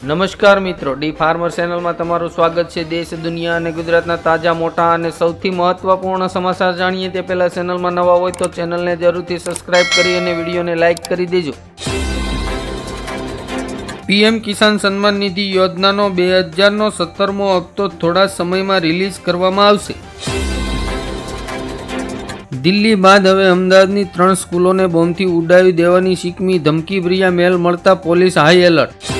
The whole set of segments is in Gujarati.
નમસ્કાર મિત્રો, ડી ફાર્મર ચેનલમાં તમારું સ્વાગત છે. દેશ, દુનિયા અને ગુજરાતના તાજા, મોટા અને સૌથી મહત્વપૂર્ણ સમાચાર જાણીએ તે પહેલાં ચેનલમાં નવા હોય તો ચેનલને જરૂરથી સબસ્ક્રાઇબ કરી અને વિડીયોને લાઇક કરી દેજો. પીએમ કિસાન સન્માન નિધિ યોજનાનો બે હજારનો સત્તરમો હપ્તો થોડા સમયમાં રિલીઝ કરવામાં આવશે. દિલ્હી બાદ હવે અમદાવાદની ત્રણ સ્કૂલોને બોમ્બથી ઉડાવી દેવાની શીકમી ધમકીભર્યા મેલ મળતા પોલીસ હાઈ એલર્ટ.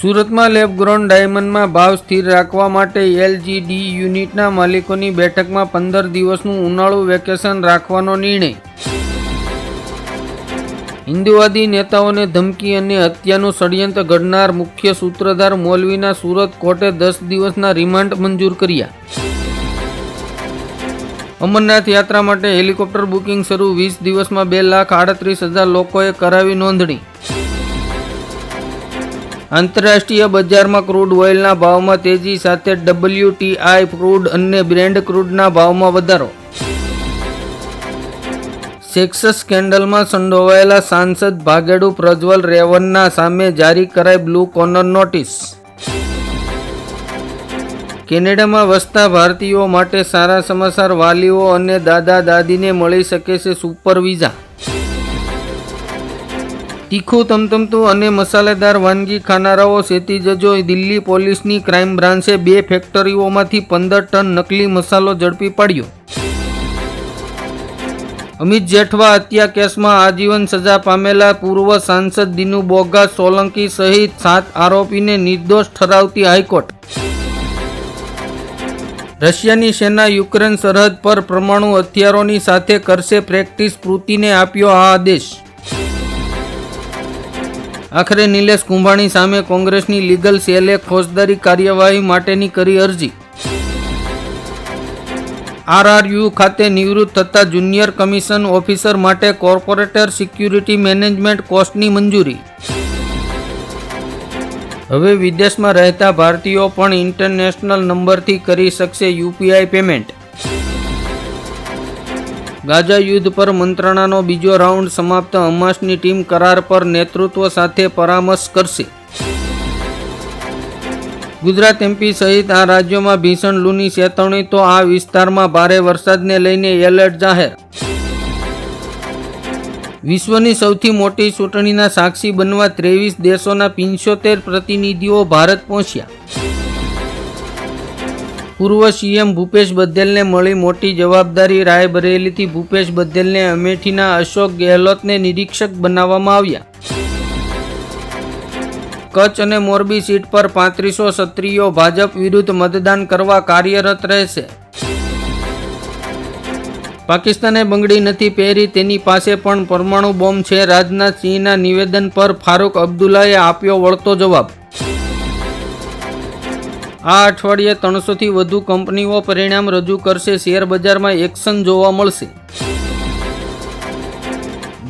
સુરતમાં લેબગ્રોન ડાયમંડમાં ભાવ સ્થિર રાખવા માટે એલજીડી યુનિટના માલિકોની બેઠકમાં પંદર દિવસનું ઉનાળુ વેકેશન રાખવાનો નિર્ણય. હિન્દુવાદી નેતાઓને ધમકી અને હત્યાનું ષડયંત્ર ઘડનાર મુખ્ય સૂત્રધાર મૌલવીના સુરત કોર્ટે દસ દિવસના રિમાન્ડ મંજૂર કર્યા. અમરનાથ યાત્રા માટે હેલિકોપ્ટર બુકિંગ શરૂ, વીસ દિવસમાં બે લાખ આડત્રીસ હજાર લોકોએ કરાવી નોંધણી. આંતરરાષ્ટ્રીય બજારમાં ક્રૂડ ઓઇલના ભાવમાં તેજી સાથે ડબલ્યુટીઆઈ ક્રૂડ અને બ્રેન્ડ ક્રૂડના ભાવમાં વધારો. સેક્સ સ્કેન્ડલમાં સંડોવાયેલા સાંસદ ભાગેડુ પ્રજ્વલ રેવન્ના સામે જારી કરાઈ બ્લુ કોર્નર નોટિસ. કેનેડામાં વસતા ભારતીયો માટે સારા સમાચાર વાલીઓ અને દાદા દાદીને મળી શકે છે સુપર વિઝા. તીખું તમતમતું અને મસાલેદાર વાનગી ખાનારાઓ સેતી જજો. દિલ્હી પોલીસની ક્રાઇમ બ્રાન્ચે બે ફેક્ટરીઓમાંથી પંદર ટન નકલી મસાલો ઝડપી પાડ્યો. અમિત જેઠવા હત્યા કેસમાં આજીવન સજા પામેલા પૂર્વ સાંસદ દિનુ બોગા સોલંકી સહિત સાત આરોપીને નિર્દોષ ઠરાવતી હાઈકોર્ટ. રશિયાની સેના યુક્રેન સરહદ પર પરમાણુ હથિયારોની સાથે કરશે પ્રેક્ટિસ કૃતિને આપ્યો આ આદેશ. આખરે નિલેશ કુંભાણી સામે કોંગ્રેસની લીગલ સેલે ફોજદારી કાર્યવાહી માટેની કરી અરજી. આરઆરયુ ખાતે નિવૃત્ત થતા જુનિયર કમિશન ઓફિસર માટે કોર્પોરેટર સિક્યુરિટી મેનેજમેન્ટ કોસ્ટની મંજૂરી. હવે વિદેશમાં રહેતા ભારતીયો પણ ઇન્ટરનેશનલ નંબરથી કરી શકશે યુપીઆઈ પેમેન્ટ. ગાઝા યુદ્ધ પર મંત્રણાનો બીજો રાઉન્ડ સમાપ્ત હમાસની ટીમ કરાર પર નેતૃત્વ સાથે પરામર્શ કરશે. ગુજરાત એમપી સહિત આ રાજ્યોમાં ભીષણ લૂની ચેતવણી તો આ વિસ્તારમાં ભારે વરસાદને લઈને એલર્ટ જાહેર. વિશ્વની સૌથી મોટી ચૂંટણીના સાક્ષી બનવા ત્રેવીસ દેશોના પિંચોતેર પ્રતિનિધિઓ ભારત પહોંચ્યા. પૂર્વ સીએમ ભૂપેશ બઘેલને મળી મોટી જવાબદારી રાયબરેલીથી ભૂપેશ બઘેલને અમેઠીના અશોક ગેહલોતને નિરીક્ષક બનાવવામાં આવ્યા. કચ્છ અને મોરબી સીટ પર પાંત્રીસો ક્ષત્રિયો ભાજપ વિરુદ્ધ મતદાન કરવા કાર્યરત રહેશે. પાકિસ્તાને બંગડી નથી પહેરી, તેની પાસે પણ પરમાણુ બોમ્બ છે. રાજનાથ સિંહના નિવેદન પર ફારૂક અબ્દુલ્લાએ આપ્યો વળતો જવાબ. આ અઠવાડિયે ત્રણસોથી વધુ કંપનીઓ પરિણામ રજૂ કરશે. શેર બજારમાં એક્શન જોવા મળશે.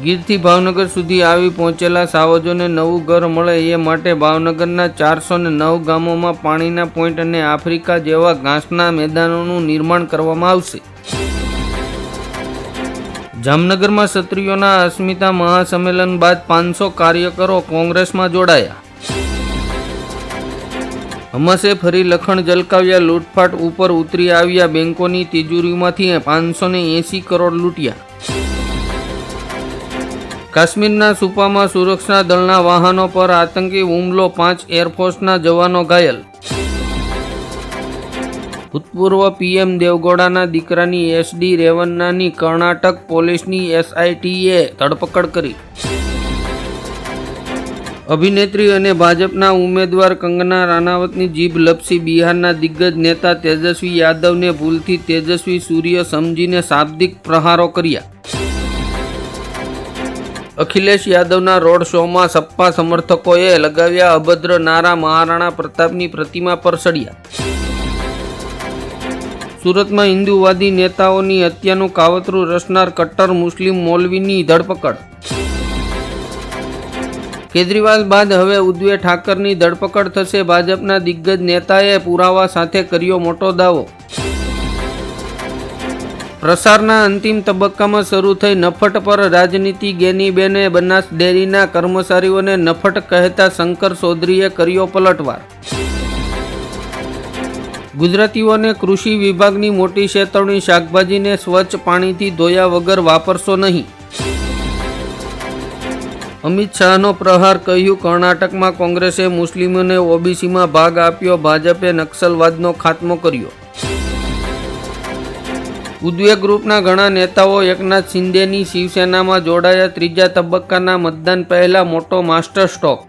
ગીરથી ભાવનગર સુધી આવી પહોંચેલા સાવજોને નવું ઘર મળે એ માટે ભાવનગરના ચારસો નવ ગામોમાં પાણીના પોઈન્ટ અને આફ્રિકા જેવા ઘાસના મેદાનોનું નિર્માણ કરવામાં આવશે. જામનગરમાં ક્ષત્રિયોના અસ્મિતા મહાસંમેલન બાદ પાંચસો કાર્યકરો કોંગ્રેસમાં જોડાયા. હમાસે ફરી લખણ જલકાવ્યા, લૂંટફાટ ઉપર ઉતરી આવ્યા, બેંકોની તિજોરીમાંથી પાંચસો ને એંસી કરોડ લૂંટ્યા. કાશ્મીરના સુપામાં સુરક્ષા દળના વાહનો પર આતંકી હુમલો, પાંચ એરફોર્સના જવાનો ઘાયલ. ભૂતપૂર્વ પીએમ દેવગૌડાના દીકરાની એસડી રેવન્નાની કર્ણાટક પોલીસની એસઆઈટીએ ધરપકડ કરી. અભિનેત્રી અને ભાજપના ઉમેદવાર કંગના રાણાવતની જીભ લપસી બિહારના દિગ્ગજ નેતા તેજસ્વી યાદવને ભૂલથી તેજસ્વી સૂર્ય સમજીને શાબ્દિક પ્રહારો કર્યા. અખિલેશ યાદવના રોડ શોમાં સપ્પા સમર્થકોએ લગાવ્યા અભદ્ર નારા મહારાણા પ્રતાપની પ્રતિમા પર સડ્યા સુરતમાં હિન્દુવાદી નેતાઓની હત્યાનું કાવતરું રચનાર કટ્ટર મુસ્લિમ મૌલવીની ધરપકડ. કેજરીવાલ બાદ હવે ઉદ્વે ઠાકરની ધરપકડ થશે. ભાજપના દિગ્ગજ નેતાએ પુરાવા સાથે કર્યો મોટો દાવો. પ્રસારના અંતિમ તબક્કામાં શરૂ થઈ નફટ પર રાજનીતિ ગેનીબેને બનાસ ડેરીના કર્મચારીઓને નફટ કહેતા શંકર ચૌધરીએ કર્યો પલટવાર. ગુજરાતીઓને કૃષિ વિભાગની મોટી શેતવણી, શાકભાજીને સ્વચ્છ પાણીથી ધોયા વગર વાપરશો નહીં. અમિત શાહનો પ્રહાર કહ્યું, કર્ણાટકમાં કોંગ્રેસે મુસ્લિમોને ઓબીસીમાં ભાગ આપ્યો, ભાજપે નક્સલવાદનો ખાત્મો કર્યો. ઉદ્વેગ ગ્રુપના ઘણા નેતાઓ એકનાથ શિંદેની શિવસેનામાં જોડાયા. ત્રીજા તબક્કાના મતદાન પહેલા મોટો માસ્ટર સ્ટોક.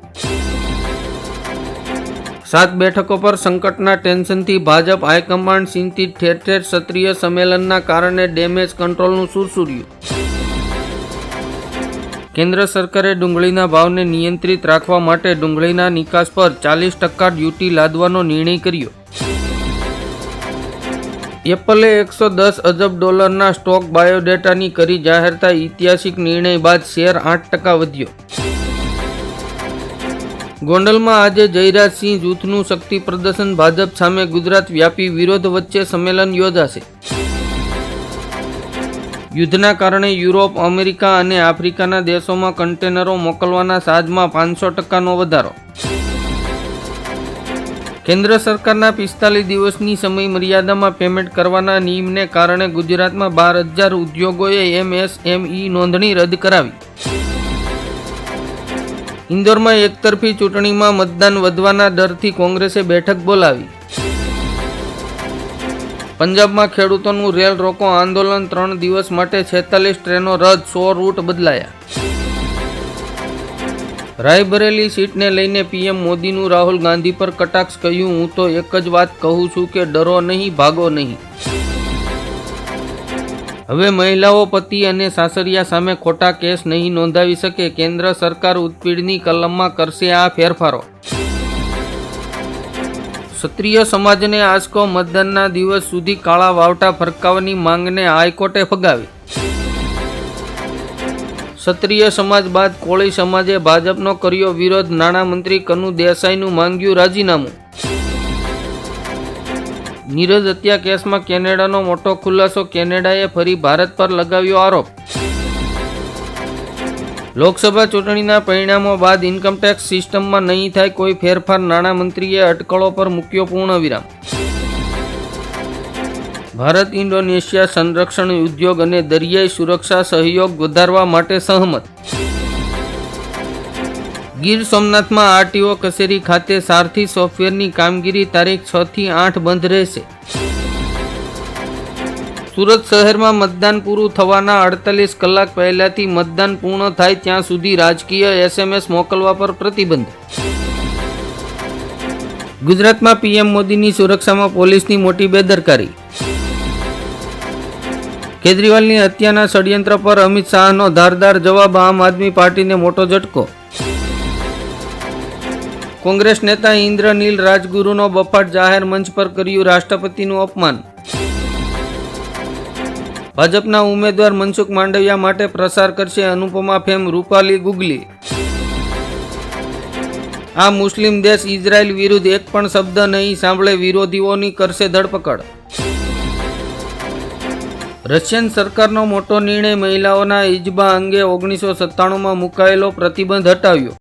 સાત બેઠકો પર સંકટના ટેન્શનથી ભાજપ હાઈકમાન્ડ ચિંતિત ઠેર ઠેર ક્ષત્રિય સંમેલનના કારણે ડેમેજ કંટ્રોલનું સુરસુર્યું. કેન્દ્ર સરકારે ડુંગળીના ભાવને નિયંત્રિત રાખવા માટે ડુંગળીના નિકાસ પર ચાલીસ ટકા ડ્યુટી લાદવાનો નિર્ણય કર્યો. એપલે એકસો દસ અજબ ડોલરના સ્ટોક બાયોડેટાની કરી જાહેરતા ઐતિહાસિક નિર્ણય બાદ શેર આઠ ટકા વધ્યો. ગોંડલમાં આજે જયરાજસિંહ જૂથનું શક્તિ પ્રદર્શન, ભાજપ સામે ગુજરાત વ્યાપી વિરોધ વચ્ચે સંમેલન યોજાશે. યુદ્ધના કારણે યુરોપ, અમેરિકા અને આફ્રિકાના દેશોમાં કન્ટેનરો મોકલવાના સાજમાં પાંચસો ટકાનો વધારો. કેન્દ્ર સરકારના પિસ્તાલીસ દિવસની સમય મર્યાદામાં પેમેન્ટ કરવાના નિયમને કારણે ગુજરાતમાં બાર હજાર ઉદ્યોગોએ એમએસએમઈ નોંધણી રદ કરાવી. ઇન્દોરમાં એકતરફી ચૂંટણીમાં મતદાન વધવાના ડરથી કોંગ્રેસે બેઠક બોલાવી. પંજાબમાં ખેડૂતોનું રેલ રોકો આંદોલન ત્રણ દિવસ માટે છેતાલીસ ટ્રેનો રદ, સો રૂટ બદલાયા. રાયબરેલી સીટને લઈને પીએમ મોદીનું રાહુલ ગાંધી પર કટાક્ષ કહ્યું, હું તો એક જ વાત કહું છું કે ડરો નહીં, ભાગો નહીં. હવે મહિલાઓ પતિ અને સાસરિયા સામે ખોટા કેસ નહીં નોંધાવી શકે, કેન્દ્ર સરકાર ઉત્પીડની કલમમાં કરશે આ ફેરફારો. ક્ષત્રિય સમાજને આજકો મતદાનના દિવસ સુધી કાળા વાવટા ફરકાવવાની માંગને હાઈકોર્ટે ફગાવી. ક્ષત્રિય સમાજ બાદ કોળી સમાજે ભાજપનો કર્યો વિરોધ, નાણામંત્રી કનુ દેસાઈનું માંગ્યું રાજીનામું. નીરજ હત્યા કેસમાં કેનેડાનો મોટો ખુલાસો, કેનેડાએ ફરી ભારત પર લગાવ્યો આરોપ. લોકસભા ચૂંટણીના પરિણામો બાદ ઇન્કમટેક્સ સિસ્ટમમાં નહીં થાય કોઈ ફેરફાર, નાણામંત્રીએ અટકળો પર મૂક્યો પૂર્ણ વિરામ. ભારત ઇન્ડોનેશિયા સંરક્ષણ ઉદ્યોગ અને દરિયાઈ સુરક્ષા સહયોગ વધારવા માટે સહમત. ગીર સોમનાથમાં આરટીઓ કચેરી ખાતે સારથી સોફ્ટવેરની કામગીરી તારીખ છ થી આઠ બંધ રહેશે. સુરત શહેરમાં મતદાન પૂરું થવાના અડતાલીસ કલાક પહેલાથી મતદાન પૂર્ણ થાય ત્યાં સુધી રાજકીય એસએમએસ મોકલવા પર પ્રતિબંધ. ગુજરાતમાં પીએમ મોદીની સુરક્ષામાં પોલીસની મોટી બેદરકારી. કેજરીવાલની હત્યાના ષડયંત્ર પર અમિત શાહનો ધારદાર જવાબ આમ આદમી પાર્ટીને મોટો ઝટકો. કોંગ્રેસ નેતા ઇન્દ્રનીલ રાજગુરુનો બફાટ જાહેર મંચ પર કર્યું રાષ્ટ્રપતિનું અપમાન. ભાજપના ઉમેદવાર મનસુખ માંડવિયા માટે પ્રસાર કરશે અનુપમા ફેમ, રૂપાલી ગુગલી. આ મુસ્લિમ દેશ ઇઝરાયલ વિરુદ્ધ એક પણ શબ્દ નહીં સાંભળે વિરોધીઓની કરશે ધરપકડ. રશિયન સરકારનો મોટો નિર્ણય મહિલાઓના ઇજબા અંગે ઓગણીસો સત્તાણુંમાં મુકાયેલો પ્રતિબંધ હટાવ્યો.